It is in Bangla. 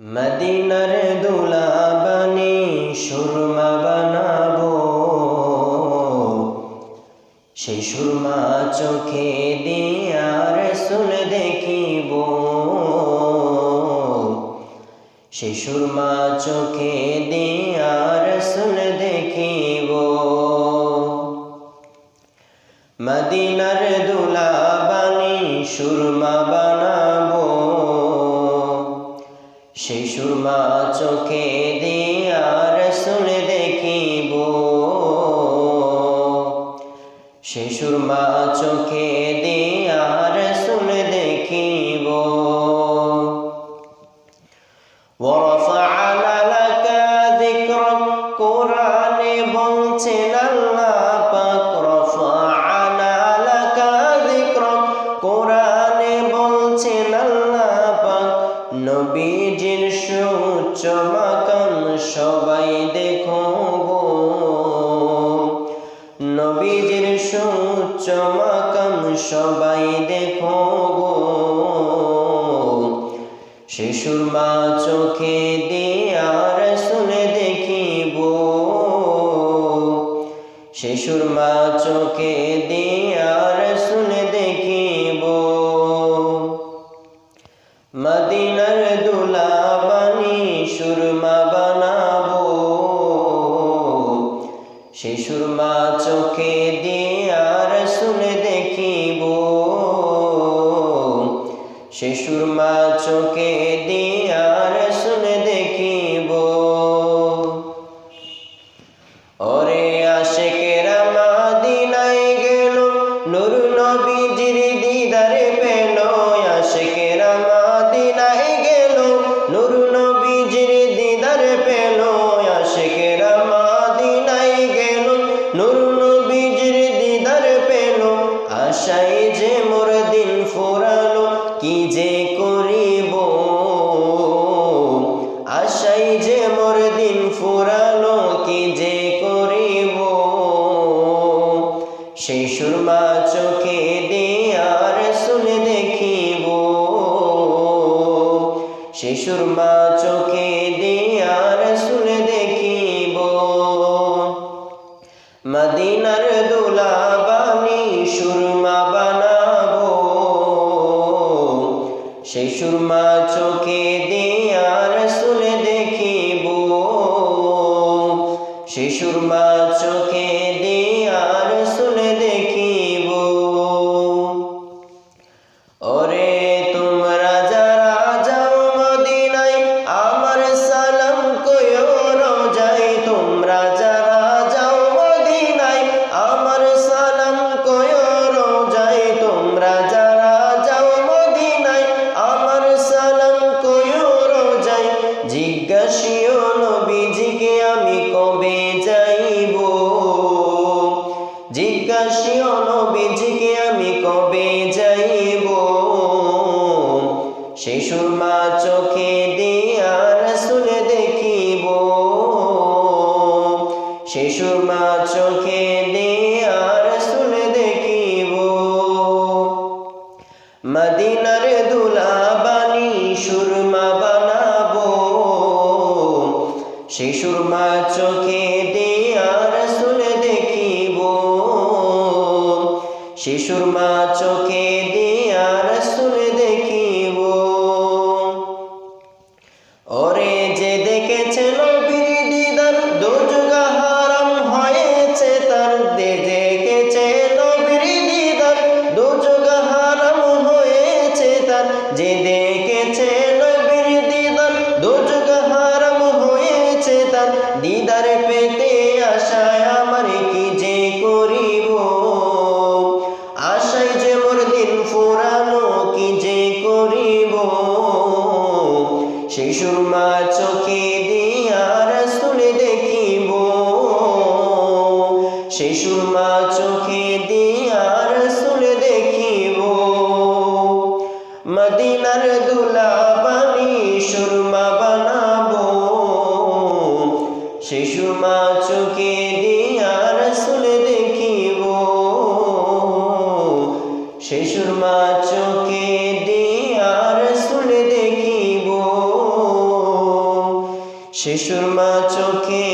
মদিনার দুলাবানি সুরমা বানাবো। সেই সুরমা চোখে দিয়ার সুন দেখিব। সেই সুরমা চোখে দিয়ার সুন দেখিব। মদিনার দুলাবানি সুরমা বানাবো। সেই সুরমা চোখে দিয়ার শুনে দেখিব সেই সুরমা চোখে দিয়ার শুনে দেখিব ورفعنا لك ذكرك কোরআনে বলছেন আল্লাহ নবীজির সুউচ্চ মাকাম সবাই দেখো গো। নবীজির সুউচ্চ মাকাম সবাই দেখো গো। শিশুর মা চোখে দিয়ার শুনে দেখিব। শিশুর মা চোখে দিয়ার মদিনার দুলাবানি সুরমা বানাবো। শিশুর মা চোখে দিয়ার শুনে দেখিব। শিশুর মা চোখে দিয়ার শুনে দেখিব। ওরে আশেকেরা আশায় যে মোর দিন ফুরালো, কি যে করিব? আশাই যে মোর দিন ফুরালো, কি যে করিব? সেই সুরমা চোখে দিয়ার শুনে দেখিব। সেই সুরমা চোখে দিয়ার সেই মা চোখে সেই সুরমা চোখে দিয়ার শুনে দেখিব। সেই সুরমা চোখে দিয়ার শুনে দেখিব। মদিনার দুলাবানি সুরমা বানাবো। সেই সুরমা চোখে দিয়ার শুনে দেখিব। সেই সুরমা চোখে সুরমা চোখে দিয়ার শুনে দেখিব। মদিনার দুলাবানি সুরমা বানাবো। সুরমা চোখে দিয়ার দেখিব। সুরমা চোখে দিয়ার শুনে দেখিব। শিশুর মা চোখে